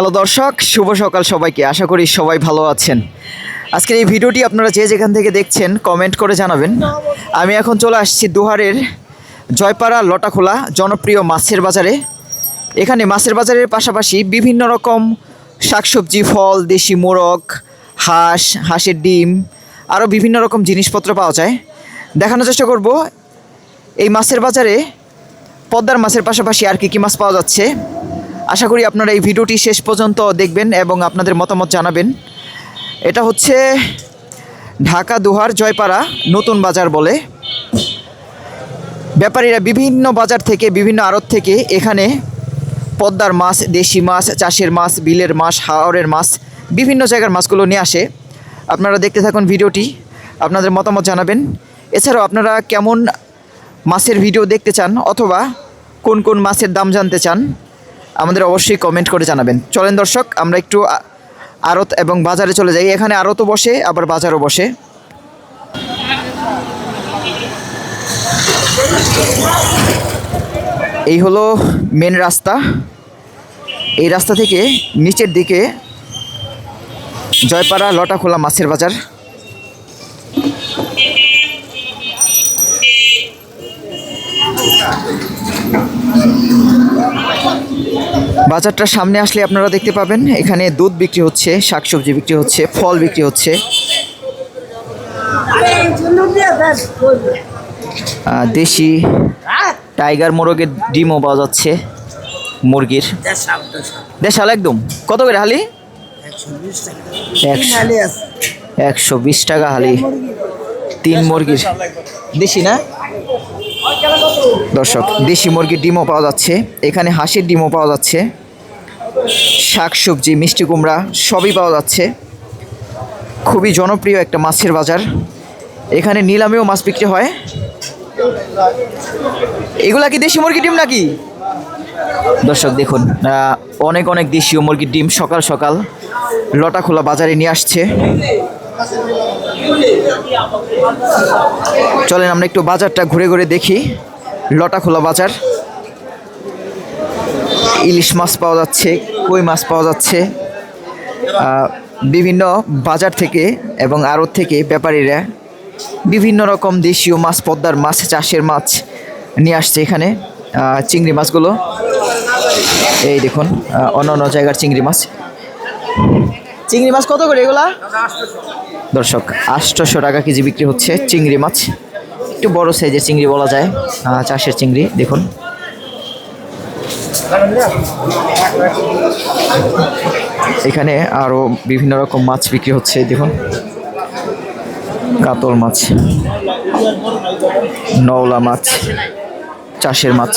Hello দর্শক, শুভ সকাল সবাইকে। আশা করি সবাই ভালো আছেন। আজকের এই ভিডিওটি আপনারা যে যেখান থেকে দেখছেন কমেন্ট করে জানাবেন। আমি এখন চলে আসছি দুহারের জয়পাড়া লটাখোলা জনপ্রিয় মাছের বাজারে। এখানে মাছের বাজারের পাশাপাশি বিভিন্ন রকম শাকসবজি, ফল, দেশি মোরগ, হাঁস, হাঁসের ডিম, আরও বিভিন্ন রকম জিনিসপত্র পাওয়া যায়। দেখানোর চেষ্টা করব, এই মাছের বাজারে পদ্মার মাছের পাশাপাশি আর কী কী মাছ পাওয়া যাচ্ছে। আশা করি আপনারা এই ভিডিওটি শেষ পর্যন্ত দেখবেন এবং আপনাদের মতামত জানাবেন। এটা হচ্ছে ঢাকা দুহার জয়পাড়া নতুন বাজার বলে। ব্যাপারীরা বিভিন্ন বাজার থেকে, বিভিন্ন আড়ত থেকে এখানে পদ্মার মাছ, দেশি মাছ, চাষের মাছ, বিলের মাছ, হাওরের মাছ, বিভিন্ন জায়গার মাছগুলো নিয়ে আসে। আপনারা দেখতে থাকুন ভিডিওটি, আপনাদের মতামত জানাবেন। এছাড়াও আপনারা কেমন মাছের ভিডিও দেখতে চান অথবা কোন কোন মাছের দাম জানতে চান আমাদের অবশ্যই কমেন্ট করে জানাবেন। চলেন দর্শক, আমরা একটু আড়ত এবং বাজারে চলে যাই। এখানে আড়তও বসে, আবার বাজারও বসে। এই হলো মেন রাস্তা। এই রাস্তা থেকে নিচের দিকে জয়পাড়া লটাখোলা মাছের বাজার। বাজারটার সামনে আসলে আপনারা দেখতে পাবেন, এখানে দুধ বিক্রি হচ্ছে, শাকসবজি বিক্রি হচ্ছে, ফল বিক্রি হচ্ছে। দেশি টাইগার মোরগের ডিমও পাওয়া যাচ্ছে মুরগির। দেশাল একদম। কত করে হালি? একশো বিশ টাকা হালি। তিন মুরগির। দেশি না? দর্শক, দেশি মুরগির ডিমও পাওয়া যাচ্ছে। এখানে হাঁসের ডিমও পাওয়া যাচ্ছে। শাক, সবজি, মিষ্টি কুমড়া সবই পাওয়া যাচ্ছে। খুবই জনপ্রিয় একটা মাছের বাজার। এখানে নিলামেও মাছ বিক্রি হয়। এগুলা কি দেশি মুরগির ডিম নাকি? দর্শক, দেখুন অনেক অনেক দেশীয় মুরগির ডিম সকাল সকাল লটাখোলা বাজারে নিয়ে আসছে। চলেন, আমরা একটু বাজারটা ঘুরে ঘুরে দেখি। লটাখোলা বাজার। ইলিশ মাছ পাওয়া যাচ্ছে, কই মাছ পাওয়া যাচ্ছে। বিভিন্ন বাজার থেকে এবং আড়ত থেকে ব্যাপারীরা বিভিন্ন রকম দেশীয় মাছ, পদ্মার মাছ, চাষের মাছ নিয়ে আসছে এখানে চিংড়ি মাছগুলো। এই দেখুন অন্য অন্য জায়গার চিংড়ি মাছ। চিংড়ি মাছ কত করে এগুলা? দর্শক আটশোশো টাকা কেজি বিক্রি হচ্ছে চিংড়ি মাছ। একটু বড় সাইজের চিংড়ি বলা যায় চাষের চিংড়ি দেখুন। এখানে আরও বিভিন্ন রকম মাছ বিক্রি হচ্ছে দেখুন। কাতল মাছ নওলা মাছ চাষের মাছ।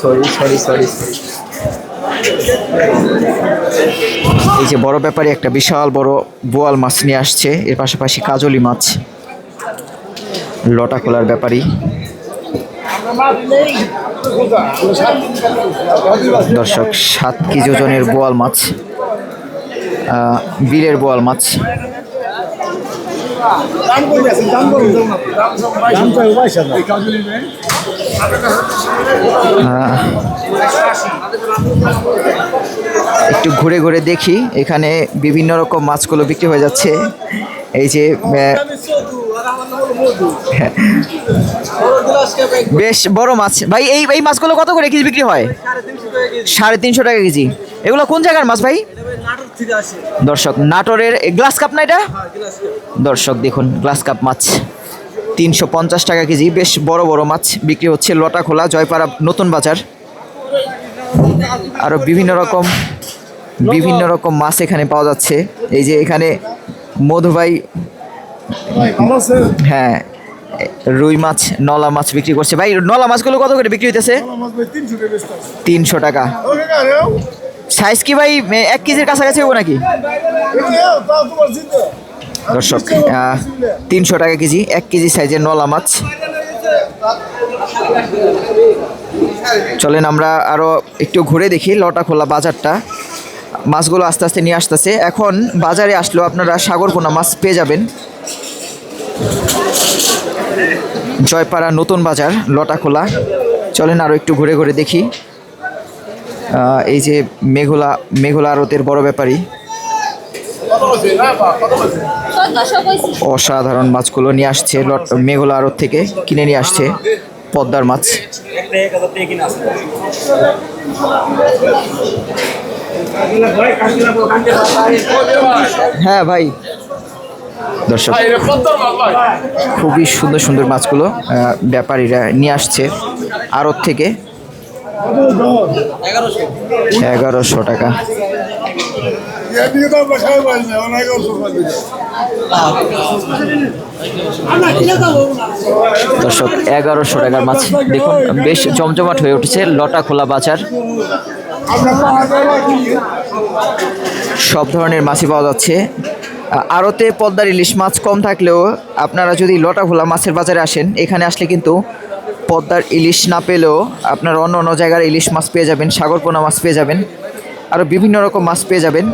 সরি সরি সরি সরি এই যে বড় ব্যাপারে একটা বিশাল বড় বোয়াল মাছ নিয়ে আসছে, এর পাশাপাশি কাজলি মাছ, লটা খোলার ব্যাপারই। দর্শক, সাত কেজি ওজনের বোয়াল মাছ বিলের বোয়াল মাছ। একটু ঘুরে ঘুরে দেখি এখানে বিভিন্ন রকম মাছগুলো বিক্রি হয়ে যাচ্ছে। এই যে বেশ বড় মাছ। ভাই এই এই মাছগুলো কত করে কেজি বিক্রি হয়? সাড়ে তিনশো টাকা কেজি। এগুলো কোন জায়গার মাছ ভাই? দর্শক নাটোরের গ্লাস কাপ না এটা? দর্শক দেখুন গ্লাস কাপ মাছ। তিনশো পঞ্চাশ টাকা কেজি বেশ বড় বড় মাছ। বিক্রি হচ্ছে লটা খোলা জয়পাড়া নতুন বাজার। আরও বিভিন্ন রকম বিভিন্ন রকম মাছ এখানে পাওয়া যাচ্ছে। এই যে এখানে মধুভাই হ্যাঁ রুই মাছ নলা মাছ বিক্রি করছে। ভাই নলা মাছগুলো কত করে বিক্রি হইতেছে? তিনশো টাকা। সাইজ কি ভাই? এক কেজির কাছাকাছি হব নাকি? দর্শক তিনশো টাকা কেজি, এক কেজি সাইজের নলা মাছ। চলেন আমরা আরও একটু ঘুরে দেখি লটা খোলা বাজারটা। মাছগুলো আস্তে আস্তে নিয়ে আসতেছে। এখন বাজারে আসলেও আপনারা সাগরপোনা মাছ পেয়ে যাবেন। জয়পাড়া নতুন বাজার লটাখোলা চলেন আরও একটু ঘুরে ঘুরে দেখি। এই যে মেঘলা মেঘলা আড়তের বড় ব্যাপারী অসাধারণ মাছগুলো নিয়ে আসছে মেঘলা আড়ত থেকে কিনে নিয়ে আসছে পদ্মার মাছ। হ্যাঁ ভাই। দর্শক, খুবই সুন্দর সুন্দর মাছগুলো ব্যাপারীরা নিয়ে আসছে আড়ত থেকে। এগারোশো টাকা। দর্শক, এগারোশো টাকার মাছ দেখুন, বেশ জমজমাট হয়ে উঠেছে লটা খোলা বাজার। সব ধরনের মাছই পাওয়া যাচ্ছে। আ- আড়তে পদ্মার ইলিশ মাছ কম থাকলেও আপনারা যদি লটা খোলা মাছের বাজারে আসেন, এখানে আসলে কিন্তু পদ্মার ইলিশ না পেলেও আপনার অন্য অন্য জায়গার ইলিশ মাছ পেয়ে যাবেন, সাগরপোনা মাছ পেয়ে যাবেন, আরও বিভিন্ন রকম মাছ পেয়ে যাবেন।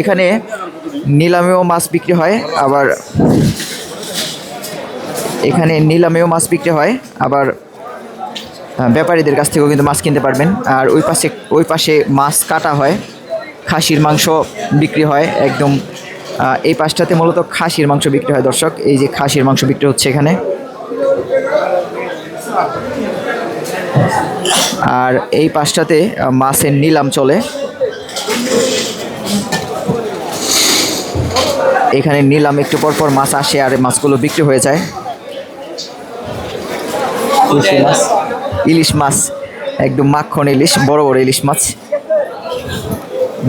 এখানে নিলামেও মাছ বিক্রি হয়, আবার এখানে নিলামেও মাছ বিক্রি হয়, আবার ব্যাপারীদের কাছ থেকেও কিন্তু মাছ কিনতে পারবেন। আর ওই পাশে ওই পাশে মাছ কাটা হয়, খাসির মাংস বিক্রি হয় একদম এই পাশটাতে মূলত খাসির মাংস বিক্রি হয় দর্শক, এই যে খাসির মাংস বিক্রি হচ্ছে এখানে। আর এই পাশটাতে মাছের নিলাম চলে। এখানে নিলাম একটু পর পর মাছ আসে আর এই মাছগুলো বিক্রি হয়ে যায়। ইলিশ মাছ। ইলিশ মাছ একদম মাখন ইলিশ বড় বড় ইলিশ মাছ।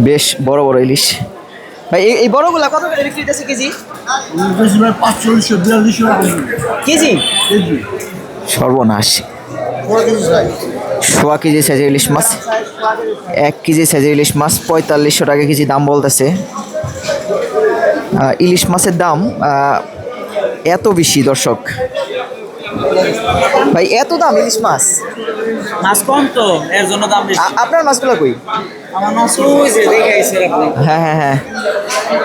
বেশ বড় বড় ইলিশ। ভাই এই এই বড়গুলা কত করে বিক্রি হচ্ছে কেজি? কেজি। সর্বনাশ। সোয়া কেজি সাইজের ইলিশ মাছ। এক কেজি সাইজের ইলিশ মাছ, পঁয়তাল্লিশশো টাকা কেজি দাম বলতেছে। ইলিশ মাছের দাম এত বেশি দর্শক। ভাই, এত দাম ইলিশ মাছ? মাছ কম তো এর জন্য দাম বেশি। আপনার মাছগুলো কই? আমার দেখে আইসেন আপনি হ্যাঁ হ্যাঁ হ্যাঁ।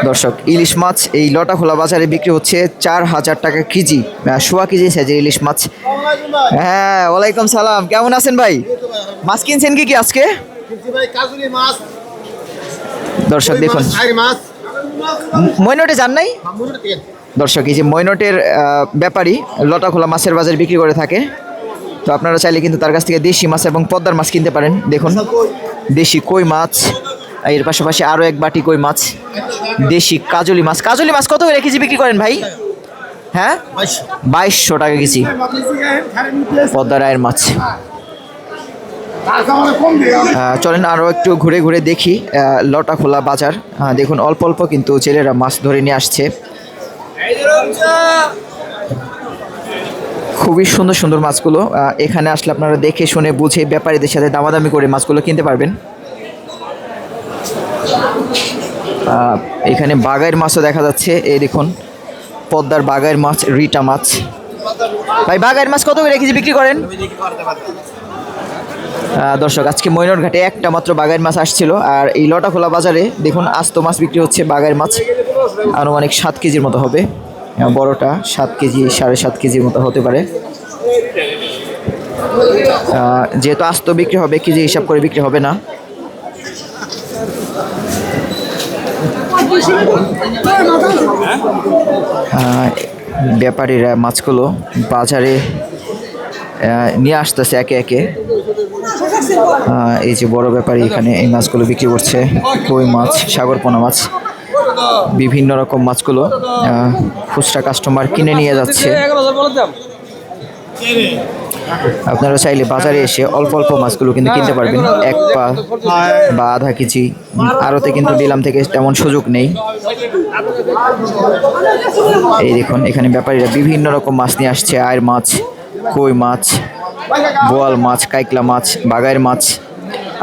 দর্শক ইলিশ মাছ এই লটা খোলা বাজারে বিক্রি হচ্ছে চার হাজার টাকা কেজি সোয়া কেজি সাইজের ইলিশ মাছ। হ্যাঁ ওয়ালাইকুম সালাম। কেমন আছেন ভাই? মাছ কিনছেন কি কি আজকে? মাছ। দর্শক দেখুন। মাছ ময়নটে যান নাই? দর্শক এই যে ময়নটের আহ, ব্যাপারী লটা খোলা মাছের বাজারে বিক্রি করে থাকে। তো আপনারা চাইলে কিন্তু তার কাছ থেকে দেশি মাছ এবং পদ্মার মাছ কিনতে পারেন। দেখুন, দেশি কই মাছ এর পাশাপাশি আরও এক বাটি কই মাছ, দেশি কাজলি মাছ। কাজলি মাছ কত করে কেজি বিক্রি করেন ভাই? হ্যাঁ? বাইশশো টাকা কেজি। পদ্মা রায়ের মাছ। চলেন আরও একটু ঘুরে ঘুরে দেখি লটা খোলা বাজার। দেখুন, অল্প অল্প কিন্তু ছেলেরা মাছ ধরে নিয়ে আসছে। খুবই সুন্দর সুন্দর মাছগুলো। এখানে আসলে আপনারা দেখে শুনে বুঝে ব্যাপারীদের সাথে দামাদামি করে মাছগুলো কিনতে পারবেন। এখানে বাগাইয়ের মাছও দেখা যাচ্ছে। এই দেখুন, পদ্মার বাগাইয়ের মাছ, রিটা মাছ। ভাই বাগাইয়ের মাছ কত করে কেজি বিক্রি করেন? দর্শক, আজকে ময়নর ঘাটে একটা মাত্র বাগাইয়ের মাছ আসছিল। আর এই লটা খোলা বাজারে দেখুন, আস্ত মাছ বিক্রি হচ্ছে বাগাইয়ের মাছ। আনুমানিক সাত কেজির মতো হবে। বড়টা সাত কেজি, সাড়ে সাত কেজির মতো হতে পারে। যেহেতু আস্ত বিক্রি হবে, কেজি হিসাব করে বিক্রি হবে না। ব্যাপারীরা মাছগুলো বাজারে নিয়ে আসতেছে একে একে। এই যে বড় ব্যাপারী এখানে এই মাছগুলো বিক্রি করছে, কই মাছ, সাগরপোনা মাছ। বিভিন্ন রকম মাছগুলো খুচরা কাস্টমার কিনে নিয়ে যাচ্ছে। আপনারা চাইলে বাজারে এসে অল্প অল্প মাছগুলো কিন্তু কিনতে পারবেন। এক পা বা আধা কেজি আরতে কিন্তু নিলাম থেকে তেমন সুযোগ নেই। এই দেখুন, এখানে ব্যাপারীরা বিভিন্ন রকম মাছ নিয়ে আসছে। আয়ের মাছ, কই মাছ, বোয়াল মাছ কাইকলা মাছ বাগায়ের মাছ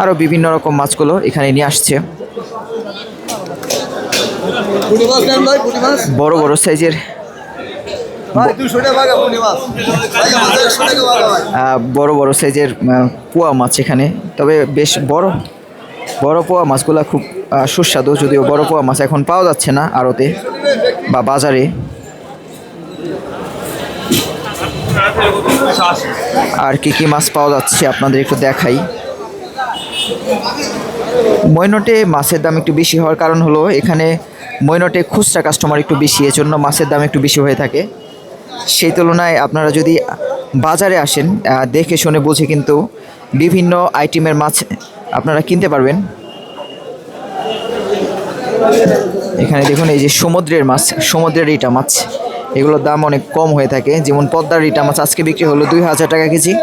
আরও বিভিন্ন রকম মাছগুলো এখানে নিয়ে আসছে। বড় বড় সাইজের। বড় বড় সাইজের পোয়া মাছ এখানে। তবে বেশ বড় বড় পোয়া মাছগুলো খুব সুস্বাদু যদিও বড় পোয়া মাছ এখন পাওয়া যাচ্ছে না আড়তে বা বাজারে। আর কি কি মাছ পাওয়া যাচ্ছে আপনাদের একটু দেখাই। ময়নটে মাছের দাম একটু বেশি হওয়ার কারণ হলো এখানে ময়নটে খুচরা কাস্টমার একটু বেশি, এজন্য মাছের দাম একটু বেশি হয়ে থাকে। সেই তুলনায় আপনারা যদি বাজারে আসেন দেখে শুনে বুঝে কিন্তু বিভিন্ন আইটেমের মাছ আপনারা কিনতে পারবেন। এখানে দেখুন, এই যে সমুদ্রের মাছ, সমুদ্রের ইটা মাছ, এগুলোর দাম অনেক কম হয়ে থাকে। যেমন পদ্মার ইটা মাছ, আজকে বিক্রি হলো দুই হাজার টাকা কেজি,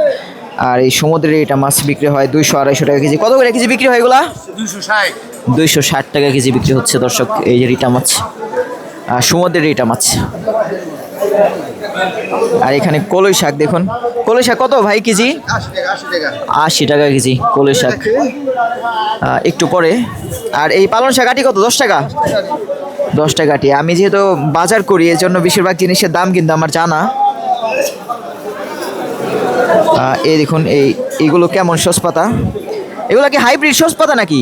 আর এই সমুদ্রের ইটা মাছ বিক্রি হয় দুইশো আড়াইশো টাকা কেজি। কত করে কেজি বিক্রি হয় এগুলা? দুশো ষাট। দুইশো ষাট টাকা কেজি বিক্রি হচ্ছে, দর্শক, এই যে রিটা মাছ। আর সমুদ্রের রিটা মাছ। আর এখানে কলই শাক দেখুন। কলই শাক কত ভাই কেজি? আশি টাকা কেজি, কলই শাক। একটু পরে। আর এই পালন শাক আটি কত? দশ টাকা? দশ টাকা আটি। আমি যেহেতু বাজার করি এর জন্য বেশিরভাগ জিনিসের দাম কিন্তু আমার জানা। এই দেখুন, এই, এগুলো কেমন সসপাতা এগুলো কি হাইব্রিড সস পাতা নাকি?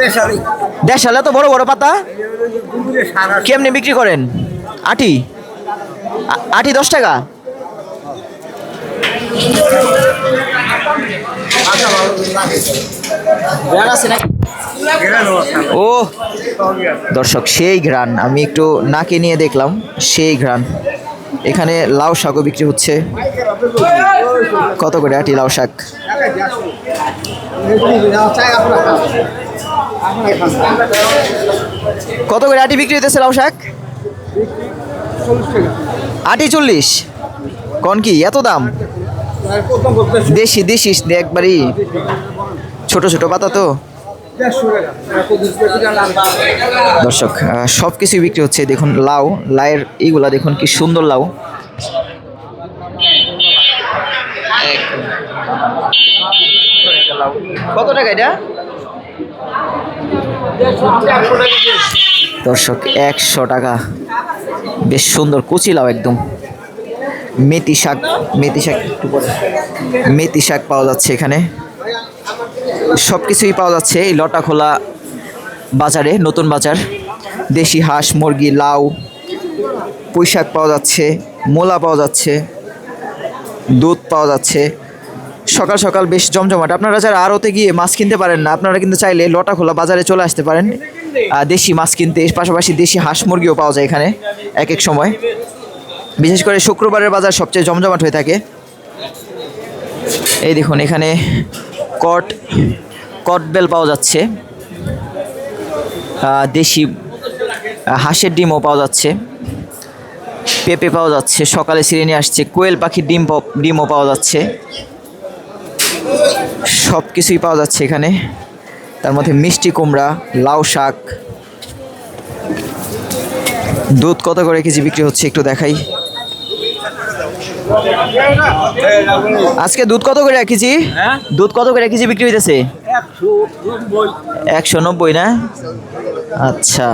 দেশালি। দেশালে তো বড় বড় পাতা? কেমনি বিক্রি করেন? আটি? আটি দশ টাকা? ও দর্শক সেই ঘ্রাণ। আমি একটু নাকে নিয়ে দেখলাম সেই ঘ্রাণ। এখানে লাউ শাকও বিক্রি হচ্ছে। কত করে আটি লাউ শাক? কত করে আটি বিক্রি হইতেছে লাউ শাক? আটি চল্লিশ। কন কি? এত দাম? দেশি দেশি একবারই। ছোট ছোট পাতা তো। দর্শক সব কিছুই বিক্রি হচ্ছে, দেখুন, লাউ লাউয়ের এইগুলা দেখুন, কি সুন্দর লাউ। কত টাকা এটা? দর্শক, একশো টাকা। বেশ সুন্দর কুচি লাউ একদম। মেথি শাক মেথি শাক একটু। মেথি শাক পাওয়া যাচ্ছে এখানে। সব কিছুই পাওয়া যাচ্ছে এই লটা খোলা বাজারে, নতুন বাজার। দেশি হাঁস, মুরগি, লাউ, পুঁই শাক পাওয়া যাচ্ছে, মোলা পাওয়া যাচ্ছে, দুধ পাওয়া যাচ্ছে। সকাল সকাল বেশ জমজমাট। আপনারা যারা আড়তে গিয়ে মাছ কিনতে পারেন না, আপনারা কিন্তু চাইলে লটা খোলা বাজারে চলে আসতে পারেন। দেশি মাছ কিনতে পাশাপাশি দেশি হাঁস মুরগিও পাওয়া যায় এখানে, এক এক সময়। বিশেষ করে শুক্রবারের বাজার সবচেয়ে জমজমাট হয়ে থাকে। এই দেখুন, এখানে কট কটবেল পাওয়া যাচ্ছে। দেশি হাঁসের ডিমও পাওয়া যাচ্ছে। পেঁপে পাওয়া যাচ্ছে, সকালে সিরে নিয়ে আসছে। কোয়েল পাখির ডিম ডিমও পাওয়া যাচ্ছে। সব কিছুই পাওয়া যাচ্ছে এখানে। তার মধ্যে মিষ্টি কুমড়া লাউ শাক। দুধ কত করে কেজি বিক্রি হচ্ছে একটু দেখাই। আজকে দুধ কত করে এক কেজি? হ্যাঁ? দুধ কত করে কেজি বিক্রি হইতেছে? একশো নব্বই না? আচ্ছা।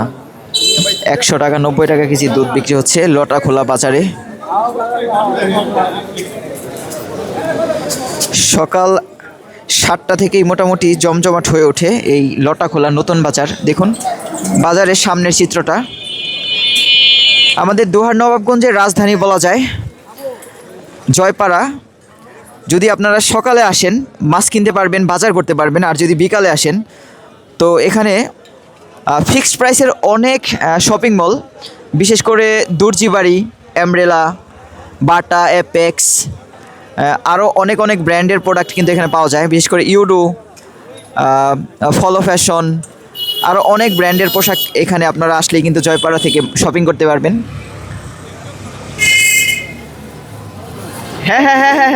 একশো টাকা নব্বই টাকা কেজি দুধ বিক্রি হচ্ছে লটা খোলা বাজারে। সকাল সাতটা থেকেই মোটামুটি জমজমাট হয়ে ওঠে এই লটা খোলা নতুন বাজার। দেখুন, বাজারের সামনের চিত্রটা। আমাদের দোহার নবাবগঞ্জের রাজধানী বলা যায়, জয়পাড়া। যদি আপনারা সকালে আসেন, মাছ কিনতে পারবেন, বাজার করতে পারবেন, আর যদি বিকালে আসেন, তো এখানে ফিক্সড প্রাইসের অনেক শপিং মল। বিশেষ করে দর্জিবাড়ি, অ্যামব্রেলা, বাটা, অ্যাপেক্স আরও অনেক অনেক ব্র্যান্ডের প্রোডাক্ট কিন্তু এখানে পাওয়া যায়। বিশেষ করে ইউডু ফলো ফ্যাশন আরও অনেক ব্র্যান্ডের পোশাক এখানে আপনারা আসলেই কিন্তু জয়পাড়া থেকে শপিং করতে পারবেন। হ্যাঁ হ্যাঁ হ্যাঁ হ্যাঁ হ্যাঁ।